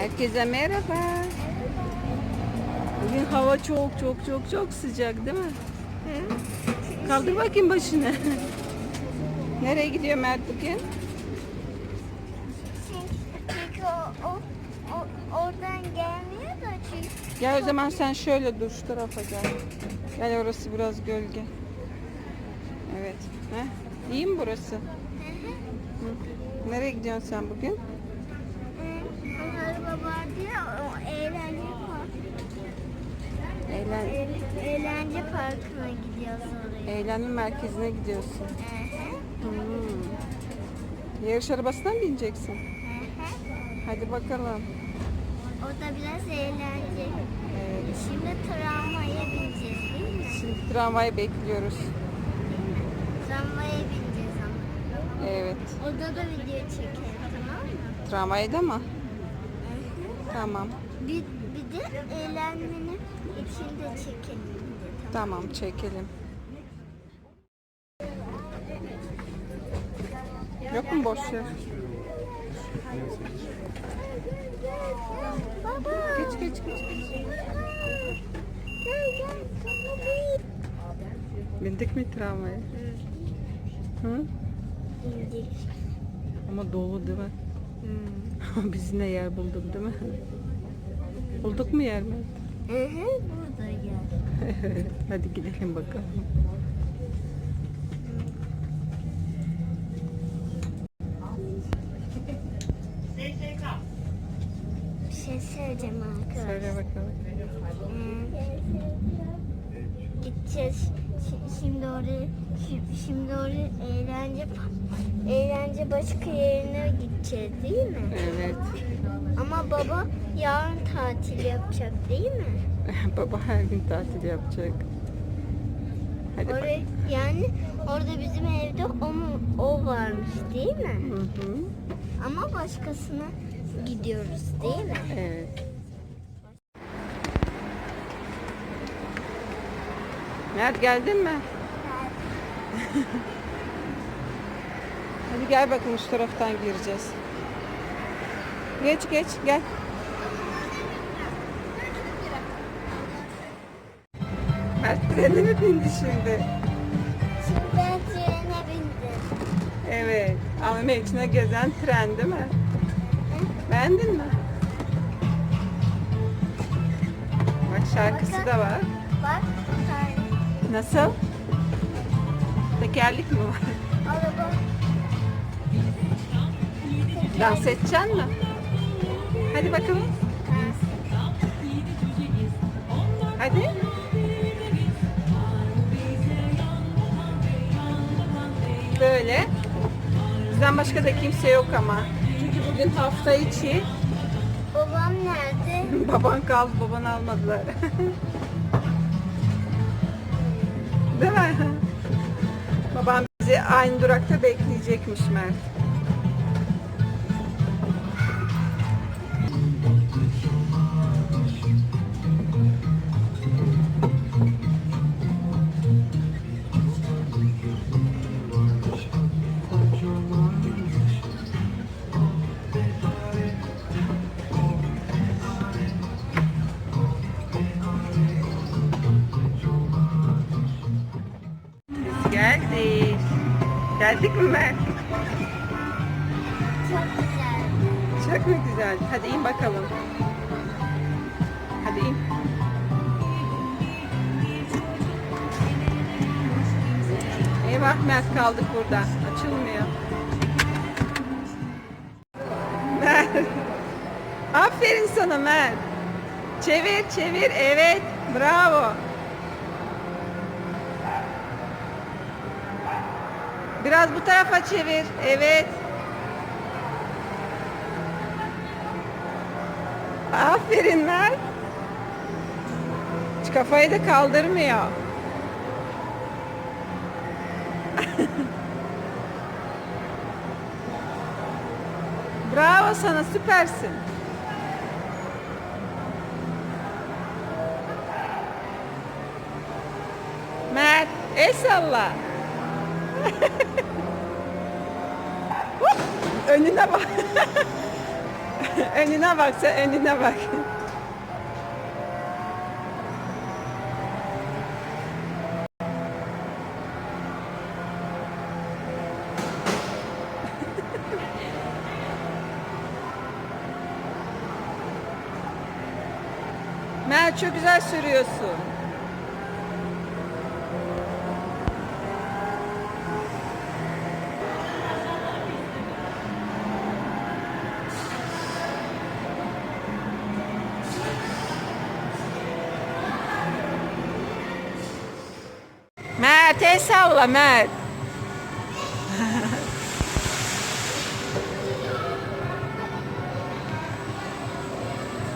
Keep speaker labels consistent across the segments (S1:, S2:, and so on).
S1: Herkese merhaba. Bugün hava çok çok çok çok sıcak değil mi? He? Kaldır bakayım başını. Nereye gidiyor Mert bugün?
S2: Çünkü o, o, o oradan gelmiyor da çünkü.
S1: Gel o zaman sen şöyle dur şu tarafa gel. Gel orası biraz gölge. Evet. He? İyi mi burası? Hı. Nereye gidiyorsun sen bugün?
S2: Araba vardı ya o eğlence parkı.
S1: Eğlen
S2: Eğl- eğlence parkına gidiyoruz oraya.
S1: eğlenme merkezine gidiyorsun.
S2: Hı hı,
S1: Hmm. Yarış arabasına mı bineceksin?
S2: hı hı.
S1: Hadi bakalım.
S2: Orada biraz eğlence.
S1: Evet.
S2: Şimdi tramvaya bineceğiz değil mi?
S1: Şimdi tramvayı bekliyoruz.
S2: Tramvaya bineceğiz ama.
S1: Evet.
S2: Orada da video çekelim tamam mı?
S1: Tramvayda mı?
S2: Hı hı.
S1: Tamam.
S2: Bir, bir de eğlenmenin içinde çekelim. tamam.
S1: Tamam çekelim. Yok mu boş yer?
S2: Baba.
S1: Geç geç geç. geç.
S2: Gel gel.
S1: Bindik mi tramvaya? Hı?
S2: İndik.
S1: Ama dolu değil mi? Biz yine yer bulduk değil mi? Bulduk mu yer mi?
S2: Burada gel.
S1: Hadi gidelim bakalım.
S2: Bir şey söyleyeceğim arkadaşlar.
S1: Söyle bakalım.
S2: Hmm. Gideceğiz. Şi- Şimdi oraya şi- şimdi oraya eğlence eğlence başka yerine gideceğiz değil mi?
S1: Evet.
S2: Ama baba yarın tatil yapacak değil mi?
S1: Baba her gün tatil yapacak. Hadi bak.
S2: Oraya, yani orada bizim evde o mu o varmış değil mi?
S1: Hı hı.
S2: Ama başkasına gidiyoruz değil mi?
S1: Evet. Mert geldin mi? Hadi gel bakın şu taraftan gireceğiz. Geç geç gel. Mert treni mi bindi şimdi?
S2: Şimdi ben trene bindim.
S1: Evet. AVM içine gezen tren değil mi? Beğendin mi? Bak şarkısı da var.
S2: Bak
S1: Nasıl? Tekerlik mi var?
S2: araba.
S1: Dans edeceksin mi? Hadi bakalım. Hadi. Böyle. Bizden başka da kimse yok ama. Çünkü bugün hafta içi.
S2: Babam nerede?
S1: Baban kaldı, babanı almadılar. Değil mi? Babam bizi aynı durakta bekleyecekmiş Mert. Geldik mi Mert?
S2: Çok güzel.
S1: Çok mu güzel? Hadi in bakalım. Hadi in. Eyvah Mert kaldık burada. Açılmıyor. Mert. Aferin sana Mert. Çevir çevir. Evet. Bravo. Biraz bu tarafa çevir. Evet. Aferin Mert. Hiç kafayı da kaldırmıyor. Bravo sana süpersin. Mert el salla. Önüne bak. önüne bak sen önüne bak. Mer çok güzel sürüyorsun. El salla Mert.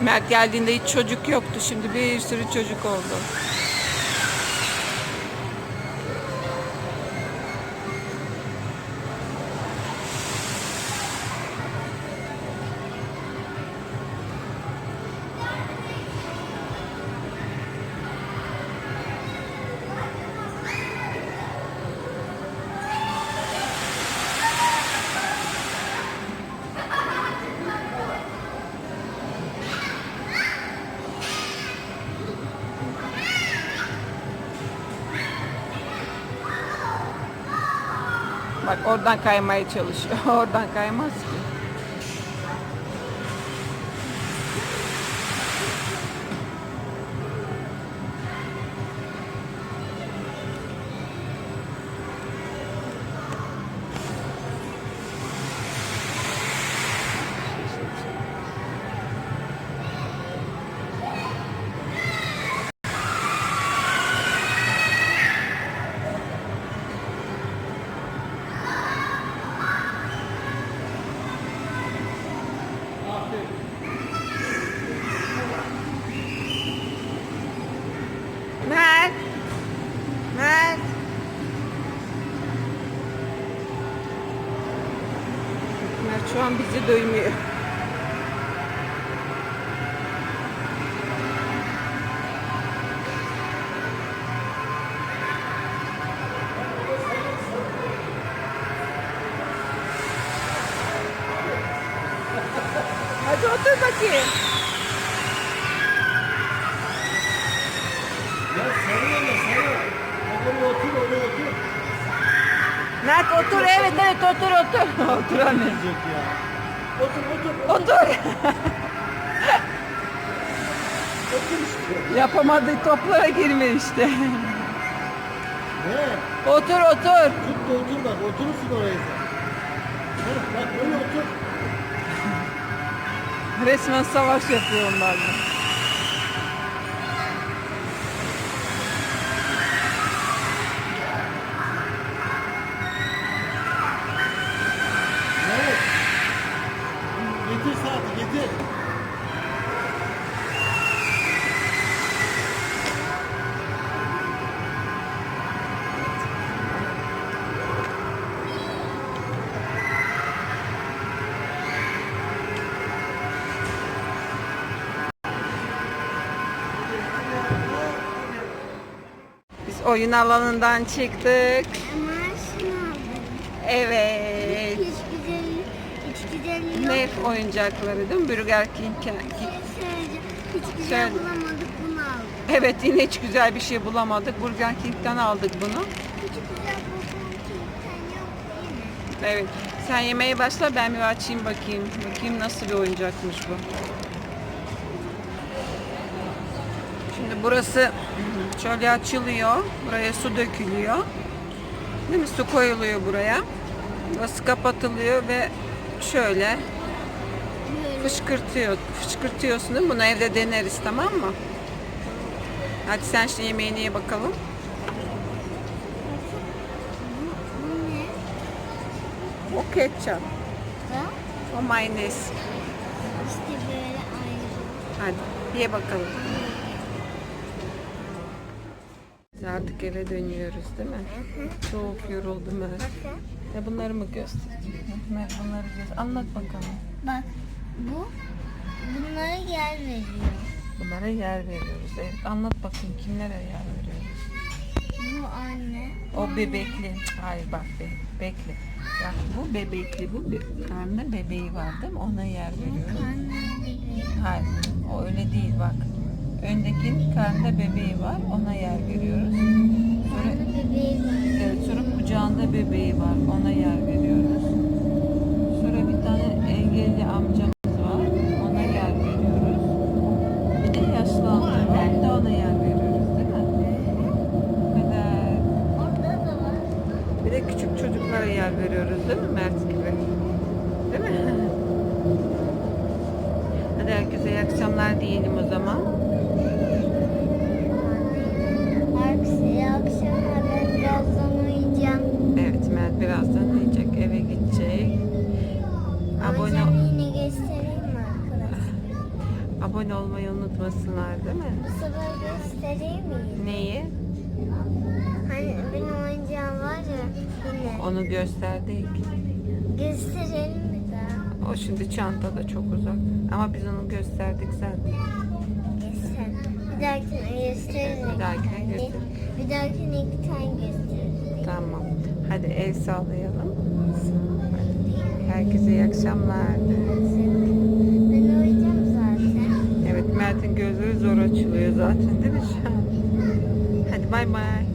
S1: Mert geldiğinde hiç çocuk yoktu. Şimdi bir sürü çocuk oldu. Bak oradan kaymaya çalışıyor. Oradan kaymaz ki. Şu an bizi duymuyor. Hadi otur bakayım. Mert otur evet evet otur otur. otur anne.
S3: Diyecek ya. Otur otur.
S1: Otur.
S3: Otur işte.
S1: Yapamadığı toplara girme işte.
S3: Ne?
S1: otur otur.
S3: Tut da otur bak. Oturursun oraya sen. Bak böyle otur.
S1: Resmen savaş yapıyor onlarla.
S3: Getir.
S1: Biz oyun alanından çıktık. Evet. Ne oyuncakları değil mi? Burger King.
S2: Hiç güzel
S1: Söyle.
S2: bulamadık bunu aldık.
S1: Evet yine hiç güzel bir şey bulamadık. Burger King'den aldık bunu.
S2: Hiç güzel bulduğum kimsen yok değil mi?
S1: Evet. Sen yemeğe başla ben bir açayım bakayım. Bakayım nasıl bir oyuncakmış bu. Şimdi burası şöyle açılıyor. Buraya su dökülüyor. Değil mi? Su koyuluyor buraya. Burası kapatılıyor ve şöyle. Fışkırtıyor. Fışkırtıyorsun değil mi? Bunu evde deneriz tamam mı? Hadi sen şimdi yemeğini ye bakalım. O ketçap. O mayonez.
S2: İşte böyle ayrı.
S1: Hadi ye bakalım. Biz artık eve dönüyoruz değil mi? Çok yoruldum ben. Ya bunları mı göstereceğim? Mer bunları göster. Anlat bakalım.
S2: Bak bu bunlara yer veriyor.
S1: Bunlara yer veriyoruz. Evet anlat bakayım kimlere yer veriyoruz?
S2: Bu anne.
S1: O bebekli. Hayır bak be, bekle. Bak bu bebekli. Bu be, karnında bebeği var değil mi? Ona yer veriyoruz. Hayır. O öyle değil bak. Öndekinin karnında bebeği var. Ona yer veriyoruz. Sonra,
S2: Karnı bebeği var.
S1: evet, sonra kucağında bebeği var. Ona yer veriyoruz. Sonra bir tane engelli amcamız var. Ona yer veriyoruz. Bir de yaşlı amca var. Bir de ona yer veriyoruz değil mi? Bu kadar.
S2: Orada da var.
S1: Bir de küçük çocuklara yer veriyoruz değil mi Mert gibi? Değil mi? Hadi herkese iyi akşamlar diyelim o zaman.
S2: Herkese iyi akşamlar. Ben birazdan uyuyacağım.
S1: Evet Mert birazdan uyuyacak eve gidecek. Abone,
S2: Hocam yine göstereyim mi arkadaşlar?
S1: abone olmayı unutmasınlar değil mi?
S2: Bu sefer göstereyim mi?
S1: Neyi?
S2: Hani benim oyuncağım yine.
S1: Onu gösterdik.
S2: Gösterelim mi daha?
S1: O şimdi çantada çok uzak. Ama biz onu gösterdik zaten.
S2: Göster. Bir dahakine gösteririz.
S1: Bir dahakine göster.
S2: Bir dahakine iki tane gösteririz.
S1: Tamam. Hadi el sallayalım. Herkese iyi akşamlar.
S2: Ben uyuyacağım zaten.
S1: Evet Mert'in gözleri zor açılıyor zaten değil mi şu an? Hadi bay bay.